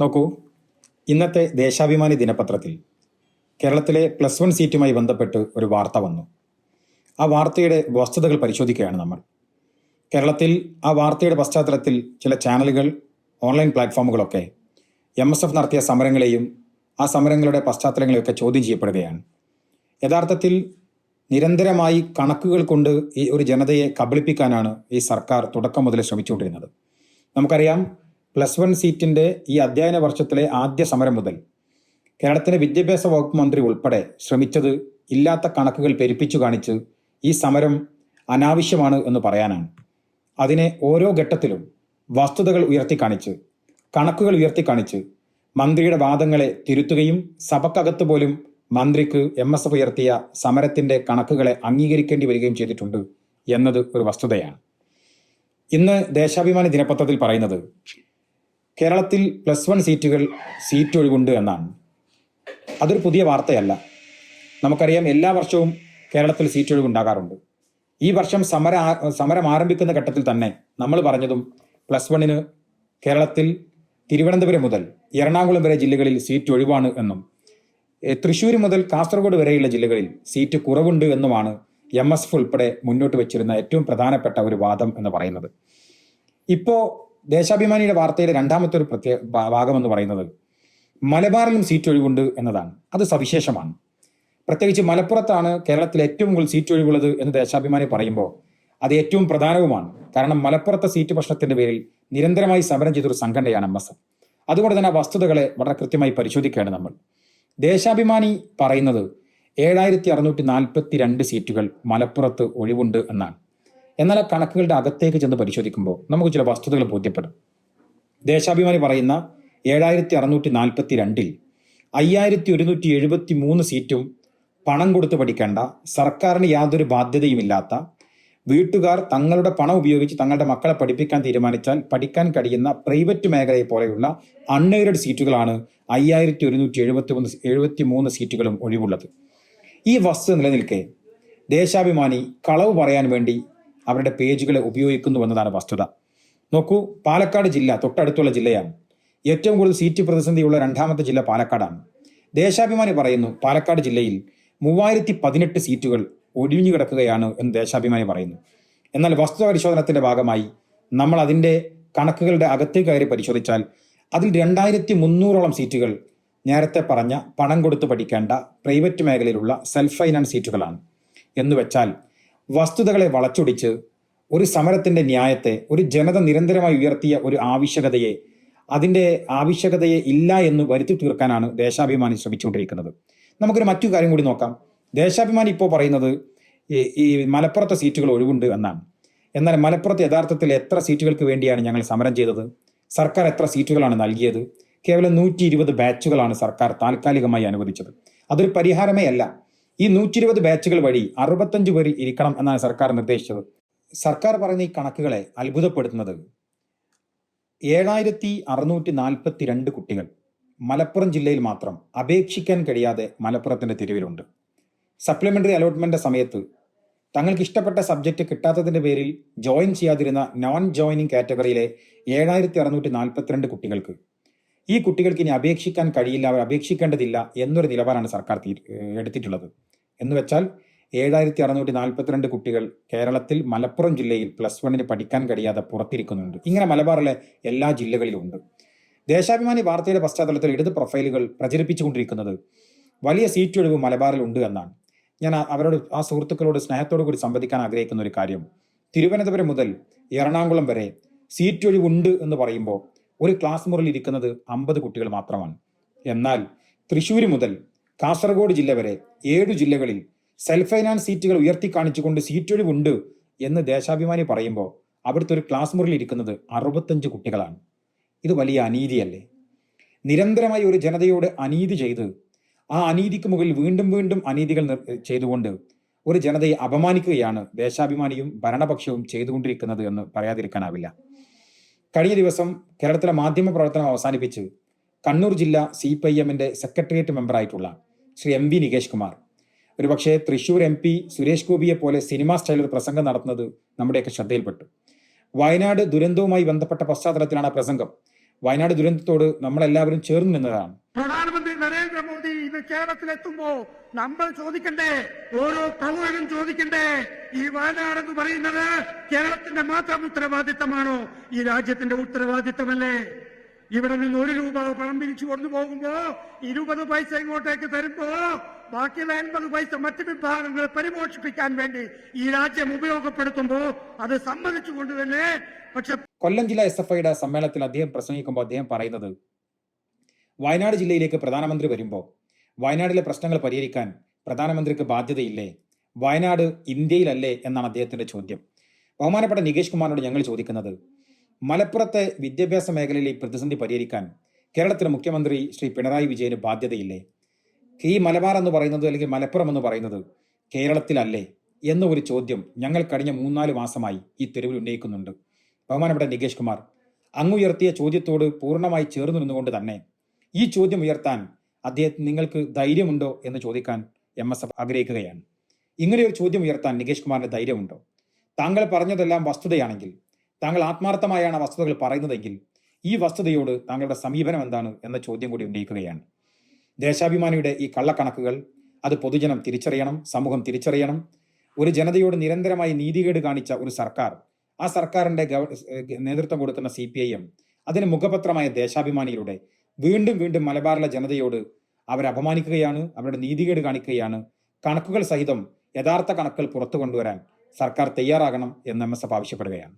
നോക്കൂ. ഇന്നത്തെ ദേശാഭിമാനി ദിനപത്രത്തിൽ കേരളത്തിലെ പ്ലസ് വൺ സീറ്റുമായി ബന്ധപ്പെട്ട് ഒരു വാർത്ത വന്നു. ആ വാർത്തയുടെ വസ്തുതകൾ പരിശോധിക്കുകയാണ് നമ്മൾ. കേരളത്തിൽ ആ വാർത്തയുടെ പശ്ചാത്തലത്തിൽ ചില ചാനലുകൾ ഓൺലൈൻ പ്ലാറ്റ്ഫോമുകളൊക്കെ എം എസ് എഫ് നടത്തിയ സമരങ്ങളെയും ആ സമരങ്ങളുടെ പശ്ചാത്തലങ്ങളെയൊക്കെ ചോദ്യം ചെയ്യപ്പെടുകയാണ്. യഥാർത്ഥത്തിൽ നിരന്തരമായി കണക്കുകൾ കൊണ്ട് ഈ ഒരു ജനതയെ കബളിപ്പിക്കാനാണ് ഈ സർക്കാർ തുടക്കം മുതലേ ശ്രമിച്ചുകൊണ്ടിരുന്നത്. നമുക്കറിയാം പ്ലസ് വൺ സീറ്റിന്റെ ഈ അധ്യയന വർഷത്തിലെ ആദ്യ സമരം മുതൽ കേരളത്തിലെ വിദ്യാഭ്യാസ വകുപ്പ് മന്ത്രി ഉൾപ്പെടെ ശ്രമിച്ചത് ഇല്ലാത്ത കണക്കുകൾ പെരുപ്പിച്ചു കാണിച്ച് ഈ സമരം അനാവശ്യമാണ് എന്ന് പറയാനാണ്. അതിനെ ഓരോ ഘട്ടത്തിലും വസ്തുതകൾ ഉയർത്തി കാണിച്ച് കണക്കുകൾ ഉയർത്തി കാണിച്ച് മന്ത്രിയുടെ വാദങ്ങളെ തിരുത്തുകയും സഭക്കകത്ത് പോലും മന്ത്രിക്ക് എം എസ് എഫ് ഉയർത്തിയ സമരത്തിന്റെ കണക്കുകളെ അംഗീകരിക്കേണ്ടി വരികയും ചെയ്തിട്ടുണ്ട് എന്നത് ഒരു വസ്തുതയാണ്. ഇന്ന് ദേശാഭിമാനി ദിനപത്രത്തിൽ പറയുന്നത് കേരളത്തിൽ പ്ലസ് വൺ സീറ്റുകൾ സീറ്റ് ഒഴിവുണ്ട് എന്നാണ്. അതൊരു പുതിയ വാർത്തയല്ല. നമുക്കറിയാം എല്ലാ വർഷവും കേരളത്തിൽ സീറ്റ് ഒഴിവുണ്ടാകാറുണ്ട് ഈ വർഷം സമര സമരം ആരംഭിക്കുന്ന ഘട്ടത്തിൽ തന്നെ നമ്മൾ പറഞ്ഞതും പ്ലസ് വണ്ണിന് കേരളത്തിൽ തിരുവനന്തപുരം മുതൽ എറണാകുളം വരെ ജില്ലകളിൽ സീറ്റ് ഒഴിവാണ് എന്നും തൃശ്ശൂർ മുതൽ കാസർഗോഡ് വരെയുള്ള ജില്ലകളിൽ സീറ്റ് കുറവുണ്ട് എന്നുമാണ് എം എസ് എഫ് ഉൾപ്പെടെ മുന്നോട്ട് വെച്ചിരുന്ന ഏറ്റവും പ്രധാനപ്പെട്ട ഒരു വാദം എന്ന് പറയുന്നത്. ഇപ്പോ ദേശാഭിമാനിയുടെ വാർത്തയിലെ രണ്ടാമത്തെ ഒരു പ്രത്യേക ഭാഗം എന്ന് പറയുന്നത് മലബാറിലും സീറ്റ് ഒഴിവുണ്ട് എന്നതാണ്. അത് സവിശേഷമാണ്. പ്രത്യേകിച്ച് മലപ്പുറത്താണ് കേരളത്തിൽ ഏറ്റവും കൂടുതൽ സീറ്റ് ഒഴിവുള്ളത് എന്ന് ദേശാഭിമാനി പറയുമ്പോൾ അത് ഏറ്റവും പ്രധാനവുമാണ്. കാരണം മലപ്പുറത്തെ സീറ്റ് പ്രശ്നത്തിന്റെ പേരിൽ നിരന്തരമായി സമരം ചെയ്തൊരു സംഘടനയാണ് എം എസ്. എഫ് അതുകൊണ്ട് തന്നെ വസ്തുതകളെ വളരെ കൃത്യമായി പരിശോധിക്കുകയാണ് നമ്മൾ. ദേശാഭിമാനി പറയുന്നത് ഏഴായിരത്തി അറുന്നൂറ്റി നാൽപ്പത്തി രണ്ട് സീറ്റുകൾ മലപ്പുറത്ത് ഒഴിവുണ്ട് എന്നാണ്. എന്നാൽ ആ കണക്കുകളുടെ അകത്തേക്ക് ചെന്ന് പരിശോധിക്കുമ്പോൾ നമുക്ക് ചില വസ്തുതകൾ ബോധ്യപ്പെടും. ദേശാഭിമാനി പറയുന്ന ഏഴായിരത്തി അറുന്നൂറ്റി നാൽപ്പത്തി രണ്ടിൽ അയ്യായിരത്തി ഒരുന്നൂറ്റി എഴുപത്തി മൂന്ന് സീറ്റും പണം കൊടുത്ത് പഠിക്കേണ്ട സർക്കാരിന് യാതൊരു ബാധ്യതയുമില്ലാത്ത വീട്ടുകാർ തങ്ങളുടെ പണം ഉപയോഗിച്ച് തങ്ങളുടെ മക്കളെ പഠിപ്പിക്കാൻ തീരുമാനിച്ചാൽ പഠിക്കാൻ കഴിയുന്ന പ്രൈവറ്റ് മേഖലയെ പോലെയുള്ള അൺഎയ്ഡഡ് സീറ്റുകളാണ് അയ്യായിരത്തി ഒരുന്നൂറ്റി എഴുപത്തി മൂന്ന് എഴുപത്തി മൂന്ന് സീറ്റുകളും ഒഴിവുള്ളത്. ഈ വസ്തു നിലനിൽക്കെ ദേശാഭിമാനി കളവ് പറയാൻ വേണ്ടി അവരുടെ പേജുകളെ ഉപയോഗിക്കുന്നു എന്നതാണ് വസ്തുത. നോക്കൂ പാലക്കാട് ജില്ല തൊട്ടടുത്തുള്ള ജില്ലയാണ്. ഏറ്റവും കൂടുതൽ സീറ്റ് പ്രതിസന്ധിയുള്ള രണ്ടാമത്തെ ജില്ല പാലക്കാടാണ്. ദേശാഭിമാനി പറയുന്നു പാലക്കാട് ജില്ലയിൽ മൂവായിരത്തി പതിനെട്ട് സീറ്റുകൾ ഒഴിഞ്ഞു കിടക്കുകയാണ് എന്ന് ദേശാഭിമാനി പറയുന്നു. എന്നാൽ വസ്തുത പരിശോധനത്തിന്റെ ഭാഗമായി നമ്മൾ അതിന്റെ കണക്കുകളുടെ അകത്ത് കയറി പരിശോധിച്ചാൽ അതിൽ രണ്ടായിരത്തി മുന്നൂറോളം സീറ്റുകൾ നേരത്തെ പറഞ്ഞ പണം കൊടുത്ത് പഠിക്കേണ്ട പ്രൈവറ്റ് മേഖലയിലുള്ള സെൽഫ് ഫൈനാൻസ് സീറ്റുകളാണ്. എന്ന് വെച്ചാൽ വസ്തുതകളെ വളച്ചൊടിച്ച് ഒരു സമരത്തിന്റെ ന്യായത്തെ ഒരു ജനത നിരന്തരമായി ഉയർത്തിയ ഒരു ആവശ്യകതയെ അതിന്റെ ആവശ്യകതയെ ഇല്ല എന്ന് വരുത്തി തീർക്കാനാണ് ദേശാഭിമാനി ശ്രമിച്ചുകൊണ്ടിരിക്കുന്നത്. നമുക്കൊരു മറ്റു കാര്യം കൂടി നോക്കാം. ദേശാഭിമാനി ഇപ്പോൾ പറയുന്നത് ഈ മലപ്പുറത്തെ സീറ്റുകൾ ഒഴിവുണ്ട് എന്നാണ്. എന്നാൽ മലപ്പുറത്ത് യഥാർത്ഥത്തിൽ എത്ര സീറ്റുകൾക്ക് വേണ്ടിയാണ് ഞങ്ങൾ സമരം ചെയ്തത്? സർക്കാർ എത്ര സീറ്റുകളാണ് നൽകിയത്? കേവലം നൂറ്റി ഇരുപത് ബാച്ചുകളാണ് സർക്കാർ താൽക്കാലികമായി അനുവദിച്ചത്. അതൊരു പരിഹാരമേ അല്ല. ഈ നൂറ്റി ഇരുപത് ബാച്ചുകൾ വഴി അറുപത്തഞ്ച് പേര് ഇരിക്കണം എന്നാണ് സർക്കാർ നിർദ്ദേശിച്ചത്. സർക്കാർ പറയുന്ന ഈ കണക്കുകളെ അത്ഭുതപ്പെടുത്തുന്നത് ഏഴായിരത്തി അറുന്നൂറ്റി നാൽപ്പത്തി രണ്ട് കുട്ടികൾ മലപ്പുറം ജില്ലയിൽ മാത്രം അപേക്ഷിക്കാൻ കഴിയാതെ മലപ്പുറത്തിന്റെ തെരുവിലുണ്ട്. സപ്ലിമെന്ററി അലോട്ട്മെന്റ് സമയത്ത് തങ്ങൾക്ക് ഇഷ്ടപ്പെട്ട സബ്ജക്റ്റ് കിട്ടാത്തതിന്റെ പേരിൽ ജോയിൻ ചെയ്യാതിരുന്ന നോൺ ജോയിനിങ് കാറ്റഗറിയിലെ ഏഴായിരത്തി അറുന്നൂറ്റി നാൽപ്പത്തിരണ്ട് കുട്ടികൾക്ക് ഈ കുട്ടികൾക്ക് ഇനി അപേക്ഷിക്കാൻ കഴിയില്ല അവർ അപേക്ഷിക്കേണ്ടതില്ല എന്നൊരു നിലപാടാണ് സർക്കാർ എടുത്തിട്ടുള്ളത്. എന്ന് വെച്ചാൽ ഏഴായിരത്തി അറുന്നൂറ്റി നാൽപ്പത്തിരണ്ട് കുട്ടികൾ കേരളത്തിൽ മലപ്പുറം ജില്ലയിൽ പ്ലസ് വണ്ണിന് പഠിക്കാൻ കഴിയാതെ പുറത്തിരിക്കുന്നുണ്ട്. ഇങ്ങനെ മലബാറിലെ എല്ലാ ജില്ലകളിലും ഉണ്ട്. ദേശാഭിമാനി വാർത്തയുടെ പശ്ചാത്തലത്തിൽ ഇടത് പ്രൊഫൈലുകൾ പ്രചരിപ്പിച്ചുകൊണ്ടിരിക്കുന്നത് വലിയ സീറ്റ് ഒഴിവ് മലബാറിൽ ഉണ്ട് എന്നാണ്. ഞാൻ അവരോട് ആ സുഹൃത്തുക്കളോട് സ്നേഹത്തോടു കൂടി സംവദിക്കാൻ ആഗ്രഹിക്കുന്ന ഒരു കാര്യം. തിരുവനന്തപുരം മുതൽ എറണാകുളം വരെ സീറ്റ് ഒഴിവുണ്ട് എന്ന് പറയുമ്പോൾ ഒരു ക്ലാസ് മുറിയിൽ ഇരിക്കുന്നത് അമ്പത് കുട്ടികൾ മാത്രമാണ്. എന്നാൽ തൃശ്ശൂർ മുതൽ കാസർഗോഡ് ജില്ല വരെ ഏഴു ജില്ലകളിൽ സെൽഫ് ഫൈനാൻസ് സീറ്റുകൾ ഉയർത്തി കാണിച്ചുകൊണ്ട് സീറ്റ് ഒഴിവുണ്ട് എന്ന് ദേശാഭിമാനി പറയുമ്പോൾ അവിടുത്തെ ഒരു ക്ലാസ് മുറിയിൽ ഇരിക്കുന്നത് അറുപത്തഞ്ച് കുട്ടികളാണ്. ഇത് വലിയ അനീതിയല്ലേ? നിരന്തരമായി ഒരു ജനതയോട് അനീതി ചെയ്ത് ആ അനീതിക്ക് മുകളിൽ വീണ്ടും വീണ്ടും അനീതികൾ ചെയ്തുകൊണ്ട് ഒരു ജനതയെ അപമാനിക്കുകയാണ് ദേശാഭിമാനിയും ഭരണപക്ഷവും ചെയ്തുകൊണ്ടിരിക്കുന്നത് എന്ന് പറയാതിരിക്കാനാവില്ല. കഴിഞ്ഞ ദിവസം കേരളത്തിലെ മാധ്യമ പ്രവർത്തനം അവസാനിപ്പിച്ച്. കണ്ണൂർ ജില്ല സി പി ഐ എമ്മിന്റെ സെക്രട്ടേറിയറ്റ് മെമ്പറായിട്ടുള്ള ശ്രീ എം വി നികേഷ് കുമാർ. ഒരുപക്ഷെ തൃശൂർ എം പി സുരേഷ് ഗോപിയെ പോലെ സിനിമാ സ്റ്റൈലിൽ പ്രസംഗം നടത്തുന്നത് നമ്മുടെയൊക്കെ ശ്രദ്ധയിൽപ്പെട്ടു. വയനാട് ദുരന്തവുമായി ബന്ധപ്പെട്ട പശ്ചാത്തലത്തിലാണ് പ്രസംഗം. വയനാട് ദുരന്തത്തോട് നമ്മളെല്ലാവരും ചേർന്ന് നിന്നതാണ്. പ്രധാനമന്ത്രി നരേന്ദ്രമോദി ഇന്ന് കേരളത്തിലെത്തുമ്പോ നമ്മൾ ചോദിക്കണ്ടേ? ഓരോ പൗരനും ചോദിക്കണ്ടേ? ഈ വയനാട് എന്ന് പറയുന്നത് കേരളത്തിന്റെ മാത്രം ഉത്തരവാദിത്തമാണോ? ഈ രാജ്യത്തിന്റെ ഉത്തരവാദിത്തമല്ലേ? ഇവിടെ നിന്ന് ഒരു രൂപ പണം പിരിച്ചു കൊണ്ടുപോകുമ്പോ ഇരുപത് പൈസ ഇങ്ങോട്ടേക്ക് തരുമ്പോ ബാക്കിയുള്ള എൺപത് പൈസ മറ്റു വിഭാഗങ്ങളെ പരിമോഷിപ്പിക്കാൻ വേണ്ടി ഈ രാജ്യം ഉപയോഗപ്പെടുത്തുമ്പോ അത് സമ്മതിച്ചുകൊണ്ട് തന്നെ പക്ഷെ കൊല്ലം ജില്ലാ എസ് എഫ് ഐയുടെ സമ്മേളനത്തിൽ അദ്ദേഹം പ്രസംഗിക്കുമ്പോൾ അദ്ദേഹം പറയുന്നത് വയനാട് ജില്ലയിലേക്ക് പ്രധാനമന്ത്രി വരുമ്പോൾ വയനാട്ടിലെ പ്രശ്നങ്ങൾ പരിഹരിക്കാൻ പ്രധാനമന്ത്രിക്ക് ബാധ്യതയില്ലേ? വയനാട് ഇന്ത്യയിലല്ലേ? എന്നാണ് അദ്ദേഹത്തിന്റെ ചോദ്യം. ബഹുമാനപ്പെട്ട നികേഷ് കുമാറിനോട് ഞങ്ങൾ ചോദിക്കുന്നത് മലപ്പുറത്തെ വിദ്യാഭ്യാസ മേഖലയിലെ പ്രതിസന്ധി പരിഹരിക്കാൻ കേരളത്തിലെ മുഖ്യമന്ത്രി ശ്രീ പിണറായി വിജയന് ബാധ്യതയില്ലേ? ഈ മലബാർ എന്ന് പറയുന്നത് അല്ലെങ്കിൽ മലപ്പുറം എന്ന് പറയുന്നത് കേരളത്തിലല്ലേ എന്ന ഒരു ചോദ്യം ഞങ്ങൾ കഴിഞ്ഞ മൂന്നാൽ മാസമായി ഈ തെരുവിൽ ഉന്നയിക്കുന്നുണ്ട്. ബഹുമാനപ്പെട്ട നികേഷ് കുമാർ അങ്ങുയർത്തിയ ചോദ്യത്തോട് പൂർണമായി ചേർന്ന് നിന്നുകൊണ്ട് തന്നെ ഈ ചോദ്യം ഉയർത്താൻ അദ്ദേഹത്തിന് നിങ്ങൾക്ക് ധൈര്യമുണ്ടോ എന്ന് ചോദിക്കാൻ എം എസ് എഫ് ആഗ്രഹിക്കുകയാണ്. ഇങ്ങനെ ഒരു ചോദ്യം ഉയർത്താൻ നികേഷ് കുമാറിന് ധൈര്യമുണ്ടോ? താങ്കൾ പറഞ്ഞതെല്ലാം വസ്തുതയാണെങ്കിൽ താങ്കൾ ആത്മാർത്ഥമായാണ് വസ്തുതകൾ പറയുന്നതെങ്കിൽ ഈ വസ്തുതയോട് താങ്കളുടെ സമീപനം എന്താണ് എന്ന ചോദ്യം കൂടി ഉന്നയിക്കുകയാണ്. ദേശാഭിമാനിയുടെ ഈ കള്ളക്കണക്കുകൾ അത് പൊതുജനം തിരിച്ചറിയണം സമൂഹം തിരിച്ചറിയണം. ഒരു ജനതയോട് നിരന്തരമായി നീതികേട് കാണിച്ച ഒരു സർക്കാർ ആ സർക്കാരിന്റെ നേതൃത്വം കൊടുക്കുന്ന സി പി ഐ എം അതിന് മുഖപത്രമായ ദേശാഭിമാനിയിലൂടെ വീണ്ടും വീണ്ടും മലബാറിലെ ജനതയോട് അവരെ അപമാനിക്കുകയാണ് അവരുടെ നീതികേട് കാണിക്കുകയാണ്. കണക്കുകൾ സഹിതം യഥാർത്ഥ കണക്കുകൾ പുറത്തു കൊണ്ടുവരാൻ സർക്കാർ തയ്യാറാകണം എന്ന് എം എസ് എഫ് ആവശ്യപ്പെടുകയാണ്.